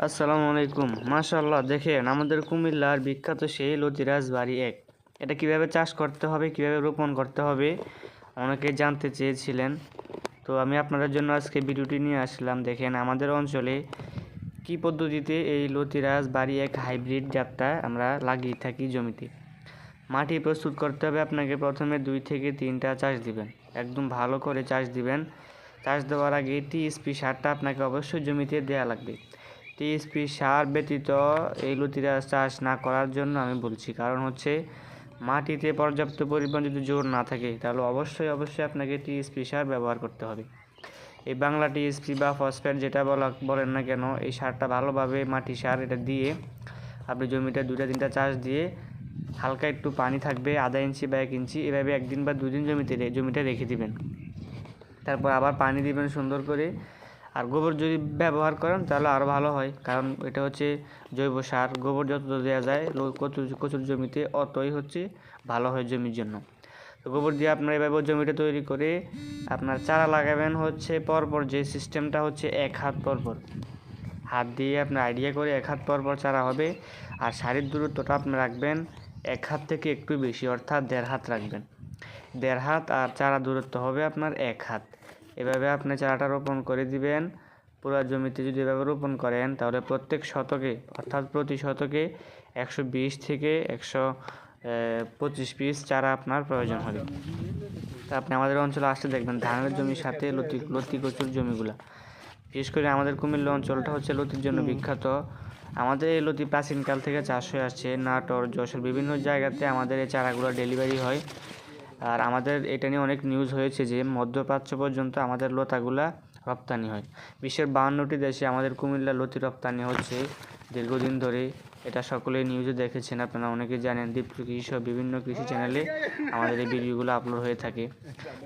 আসসালামু আলাইকুম। মাশাল্লাহ দেখেন আমাদের কুমিল্লার বিখ্যাত সেই লতিরাজ বাড়ি এক। এটা কীভাবে চাষ করতে হবে, কীভাবে রোপণ করতে হবে, অনেকে জানতে চেয়েছিলেন। তো আমি আপনাদের জন্য আজকে ভিডিওটি নিয়ে আসলাম। দেখেন আমাদের অঞ্চলে কি পদ্ধতিতে এই লতিরাজ বাড়ি এক হাইব্রিড জাতটা আমরা লাগিয়ে থাকি জমিতে। মাটি প্রস্তুত করতে হবে, আপনাকে প্রথমে দুই থেকে তিনটা চাষ দিবেন। একদম ভালো করে চাষ দিবেন। চাষ দেওয়ার আগে টিএসপি সারটা আপনাকে অবশ্যই জমিতে দেয়া লাগবে। টিএসপি সার ব্যতীত এই লতিরা চাষ না করার জন্য আমি বলছি, কারণ হচ্ছে মাটিতে পর্যাপ্ত পরিমাণ যদি জোর না থাকে, তাহলে অবশ্যই অবশ্যই আপনাকে টিএসপি সার ব্যবহার করতে হবে। এই বাংলা টিএসপি বা ফসফেট যেটা বলা, বলেন না কেন, এই সারটা ভালোভাবে মাটি সার এটা দিয়ে আপনি জমিটা দুইটা, তিনটা চাষ দিয়ে হালকা একটু পানি থাকবে, আধা ইঞ্চি বা এক ইঞ্চি, এভাবে একদিন বা দুদিন জমিতে জমিটা রেখে দিবেন। তারপর আবার পানি দিবেন সুন্দর করে। আর গোবর যদি ব্যবহার করেন, তাহলে আরও ভালো হয়। কারণ এটা হচ্ছে জৈব সার, গোবর যত দেওয়া যায় কচুর কচুর জমিতে অতই হচ্ছে ভালো হয় জমির জন্য। তো গোবর দিয়ে আপনার এভাবে জমিটা তৈরি করে আপনার চারা লাগাবেন হচ্ছে পরপর, যে সিস্টেমটা হচ্ছে এক হাত পরপর। হাত দিয়ে আপনি আইডিয়া করে এক হাত পর পর চারা হবে। আর শারীর দূরত্বটা আপনি রাখবেন এক হাত থেকে একটু বেশি, অর্থাৎ দেড় হাত রাখবেন। দেড় হাত আর চারা দূরত্ব হবে আপনার এক হাত। এভাবে আপনি চারাটা রোপণ করে দিবেন। পুরো জমিতে যদি এভাবে রোপণ করেন, তাহলে প্রত্যেক শতকে, অর্থাৎ প্রতি শতকে একশো বিশ থেকে একশো পঁচিশ পিস চারা আপনার প্রয়োজন হবে। তা আপনি আমাদের অঞ্চলে আসতে দেখবেন, ধানের জমির সাথে লতি লতি কচুর জমিগুলা। বিশেষ করে আমাদের কুমিল্লা অঞ্চলটা হচ্ছে লতির জন্য বিখ্যাত। আমাদের এই লতি প্রাচীনকাল থেকে চাষ হয়ে আসছে, নাটোর, যশোর, বিভিন্ন জায়গাতে আমাদের এই চারাগুলো ডেলিভারি হয়। আর আমাদের এটা নিয়ে অনেক নিউজ হয়েছে যে মধ্যপ্রাচ্য পর্যন্ত আমাদের লতাগুলা রপ্তানি হয়। বিশ্বের বাহান্নটি দেশে আমাদের কুমিল্লা লতি রপ্তানি হচ্ছে। দীর্ঘদিন ধরে এটা সকলে নিউজে দেখেছেন, আপনারা অনেকে জানেন দীপ্ত কৃষি বিভিন্ন কৃষি চ্যানেলে আমাদের এই ভিডিওগুলো আপলোড হয়ে থাকে।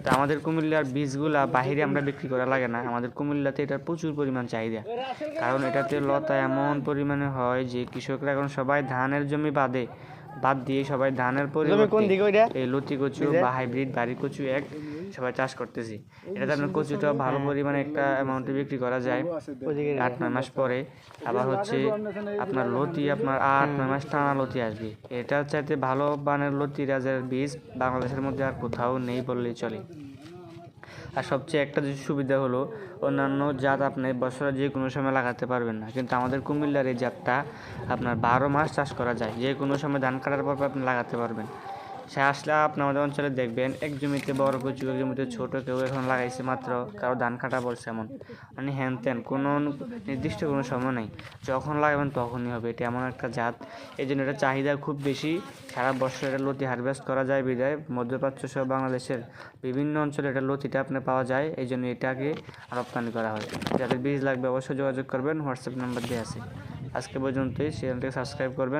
তা আমাদের কুমিল্লার বীজগুলা বাহিরে আমরা বিক্রি করা লাগে না, আমাদের কুমিল্লাতে এটার প্রচুর পরিমাণ চাহিদা। কারণ এটাতে লতা এমন পরিমাণে হয় যে কৃষকরা এখন সবাই ধানের জমি বাদে বাদ দিয়ে সবাই ধানের পরিবর্তে এই লতি কচু বা হাইব্রিড বাড়ি কচু এক সবাই চাষ করতেছি। এটা আপনার কচুটা ভালো পরিমাণে একটা অ্যামাউন্টে বিক্রি করা যায়। আট নয় মাস পরে। আবার হচ্ছে আপনার লতি আপনার আট নয় মাস টানা লতি আসবে। এটা চাইতে ভালো মানের লতি রাজার বীজ বাংলাদেশের মধ্যে আর কোথাও নেই বললেই চলে। আর সবচেয়ে একটা সুবিধা হলো, অন্যান্য জাত আপনি বছরে যে কোনো সময় লাগাতে পারবেন না। কিন্তু আমাদের কুমিল্লার এই জাতটা আপনার বারো মাস চাষ করা যায়। যে কোনো সময় ধান কাটার পর আপনি লাগাতে পারবেন। সে আসলে আপনি আমাদের অঞ্চলে দেখবেন, এক জমিতে বড় কচু, এক জমিতে ছোট কেউ এখন লাগাইছে মাত্র, কারও ধান কাটা পড়ছে এমন। মানে হ্যান ত্যান কোনো নির্দিষ্ট কোনো সময় নেই। যখন লাগাবেন তখনই হবে, এটা এমন একটা জাত। এই জন্য এটা চাহিদা খুব বেশি। সারা বছর এটা লতি হারভেস্ট করা যায় বিদায় মধ্যপ্রাচ্য সহ বাংলাদেশের বিভিন্ন অঞ্চলে এটা লতিটা আপনি পাওয়া যায়। এই জন্য এটাকে রপ্তানি করা হয়। যাদের বীজ লাগবে অবশ্যই যোগাযোগ করবেন, হোয়াটসঅ্যাপ নাম্বার দিয়ে আছে। আজকে পর্যন্তই। চ্যানেলটাকে সাবস্ক্রাইব করবেন।